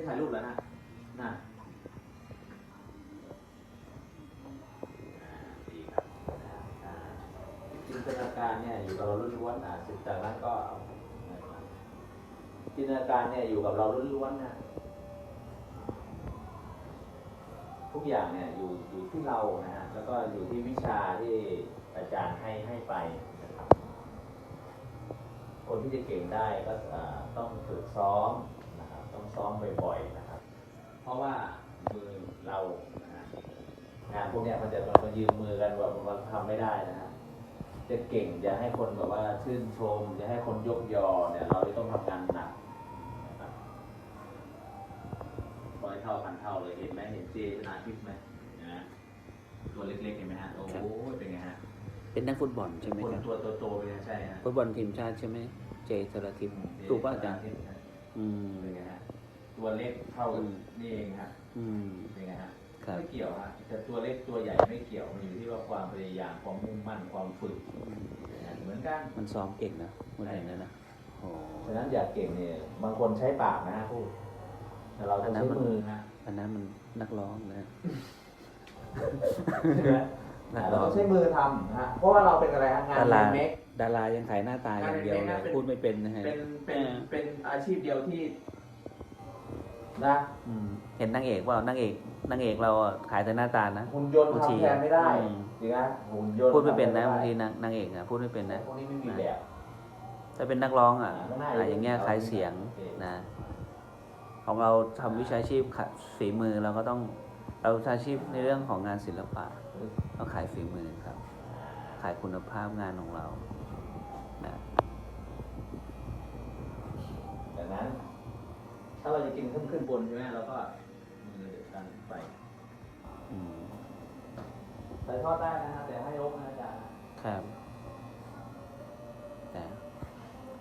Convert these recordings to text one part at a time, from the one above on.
ไม่ถ่ายรูปแล้วนะน่ะจินตนาการเนี่ยอยู่กับเราล้วนๆอะสิจากนั้นก็จินตนาการเนี่ยอยู่กับเราล้วนๆนะทุกอย่างเนี่ยอยู่อยู่ที่เรานะฮะแล้วก็อยู่ที่วิชาที่อาจารย์ให้ให้ไปนะครับคนที่จะเก่งได้ก็ต้องฝึกซ้อม ราะว่ามือเรานะฮะงานพวกเนี้ยมันจะมายืมมือกันแบบมันทำไม่ได้นะฮะจะเก่งจะให้คนแบบว่าชื่นชมจะให้คนยกยอเนี่ย เราจะต้องทำงานหนักนะครับร้อยเท่าพันเท่าเลยเห็นไหมเห็นเจชนาทิพย์ไหมนะตัวเล็กๆเห็นไหมฮะโอ้โหเป็นไงฮะเป็นนักฟุตบอลใช่ไหมคนครับตัวโตๆเลยนะใช่ฮะฟุตบอลทีมชาติใช่ไหมเจสรทิพย์ถูกป่ะอาจารย์อืมเป็นไงฮะ ตัวเล็กเท่าอืมนี่เองฮะอืมเป็นไงฮะครับ ไม่เกี่ยวฮะแต่ตัวเล็กตัวใหญ่ไม่เกี่ยวมันอยู่ที่ว่าความพยายามความมุ่งมั่นความฝึกนะเหมือนกัน มันซ้อมเก่งนะมันเห็นแล้วนะโอ้ฉะนั้นอยากเก่งเนี่ยบางคนใช้ปากนะฮะพูดแต่เราต้องใช้มือฮะอันนั้นมันนักร้องนะ ใช่ไหมนักเราร้องต้องใช้มือทำนะฮะเพราะว่าเราเป็นอะไรฮะงานดาราเมค ดารายังขายหน้าตาอย่างเดียวงานเลเล็กๆนะเป็นยพูดไม่เป็นนะฮะ เป็นเป็นเออเป็นอาชีพเดียวที่ นะอืมเห็นนางเอกเปล่านางเอกนางเอกเราอะขายแต่หน้าตานะ หุ่นยนต์บางทีทำแทนไม่ได้อืม จริงนะหุ่นยนต์พูดไม่เป็นนะทำบางแททีไม่ได้นางนางเอกอะพูดไม่เป็นนะ พวกนี้ไม่มีแบบ ถ้าเป็นนักร้องอะอ่าข้างหน้าอะอย่างเงี้ยเอาขายเสียงโอเค นะ ของเราทำวิชาชีพขายฝีมือเราก็ต้องเราวิชาชีพในเรื่องของงานศิลปะต้องขายฝีมือครับ ขายคุณภาพงานของเรานะ ดังนั้น ถ้าเราจะกินขึ้นขึ้นบนใช่ไหมเราก็มือดันไปอืมใส่ทอดได้นะฮะแต่ให้ยกนะอาจารย์ครับนะ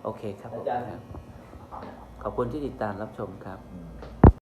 โอเคครับผมอาจารย์ครับขอบคุณที่ติดตามรับชมครับอืม